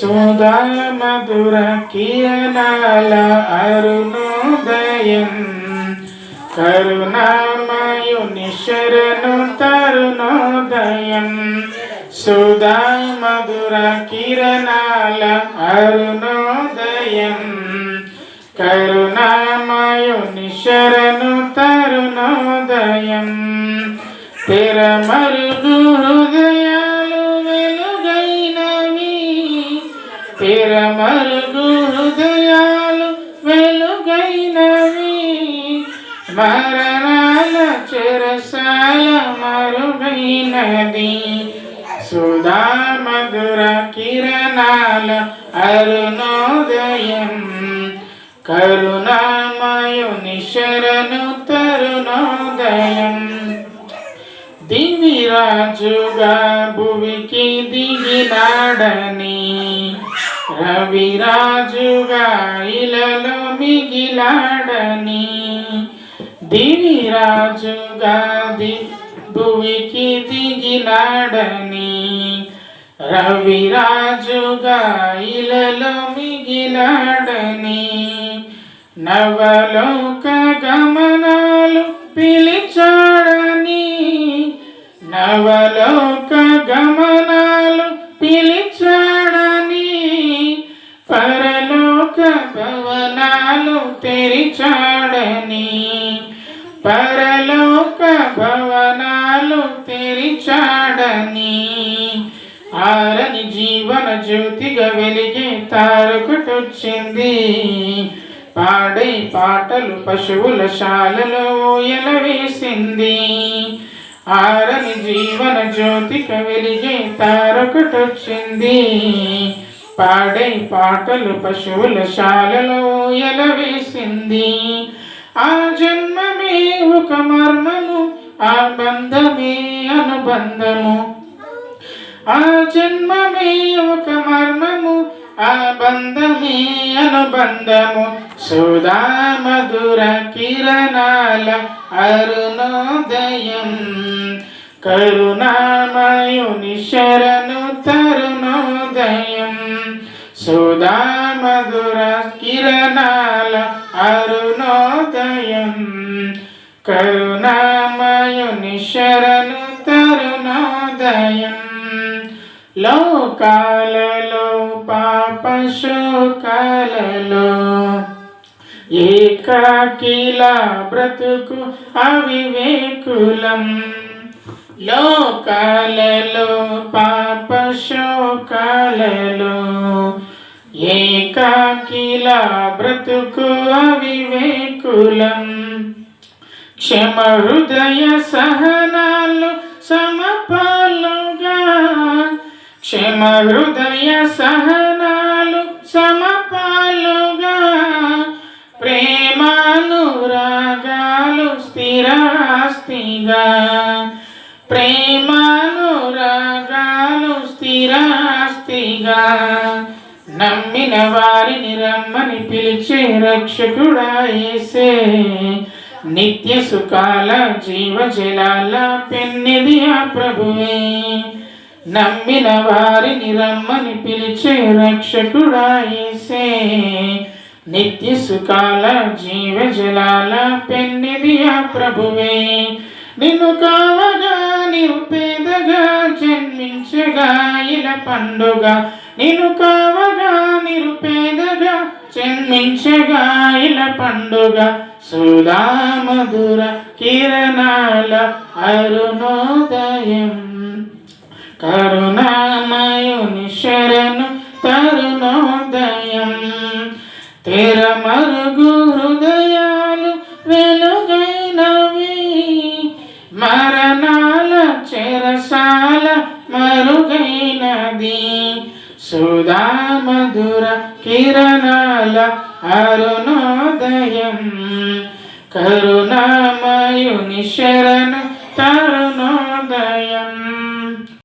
సుధా మధుర కిరణాల అరుణోదయం. కరుణామయుని శరణు తరుణోదయం సుధా మధుర కిరణాల అరుణోదయం. కరుణామయుని శరణు తరుణోదయం తెరమరుగు హృదయాలు తెరమరుగు హృదయాలు వెలుగైనవి. మరణాల చెరసాల మరుగైనది సుధా మధుర కిరణాల అరుణోదయం. కరుణామయుని శరణు తరుణోదయం. దివిరాజుగా భువికి దిగినాడని రవిరాజుగా ఇలలో మిగిలాడని. దివిరాజుగా ది భువికి దిగిలాడని. రవిరాజుగా ఇలలో మిగిలాడని. నవలోక గమనాలు పిలిచాడని. నవల పరలోక భవనాలు తెరిచాడని ఆరని జీవన జ్యోతిగా వెలిగే తారకుటొచ్చింది. పాడై పాటలు పశువుల శాలలో ఎలవేసింది. ఆరని జీవన జ్యోతిక వెలిగే తారకుటొచ్చింది. పాడై పాటలు పశువుల శాలలో ఎలవేసింది. ఒక మర్మము ఆ బంధమే అనుబంధము. ఆ జన్మమే ఒక మర్మము ఆ బంధమే అనుబంధము. సుధా మధుర కిరణాల అరుణోదయం కరుణామయుని శరణు తరుణోదయం. సుధా మధుర కిరణాల అరుణోదయం. కరుణామయుని శరణు తరుణోదయం. లోకాలలో పాప శోకాలలో ఏకాకిలా బ్రతుకు అవివేకులం. లోకాలలో పాప శోకాలలో ఏకాకిలా బ్రతుకు అవివేకులం. క్షమ హృదయ సహనాలు సమపాలుగా. క్షమ హృదయ సహనాలు సమపాలుగా. ప్రేమానురాగాలు స్థిరాస్తిగా. ప్రేమానురాగాలు స్థిరాస్తిగా. నమ్మిన వారిని రమ్మని పిలిచే రక్షకుడా ఏసే నిత్య సుఖాల జీవజలాల పెన్నిది ఆ ప్రభువే. నమ్మిన వారిని రమ్మని పిలిచే రక్షకుడాయిసే నిత్య సుఖాల జీవజలాల పెన్నిది ఆ ప్రభువే. నిన్ను కావగా నిరుపేదగా జన్మించగా ఇలా పండుగ. నిన్ను కావగా నిరుపేదగా జన్మించగా ఇలా పండుగ. సుధామధుర కిరణాల అరుణోదయం. కరుణామయుని శరణు తరుణోదయం. తెర మరుగు హృదయాలు వెలుగైనవి. మరణాల చెరసాల మరుగైనది. సుధామధుర కిరణాల అరుణోదయం కరుణామయుని శరణు తరుణోదయం.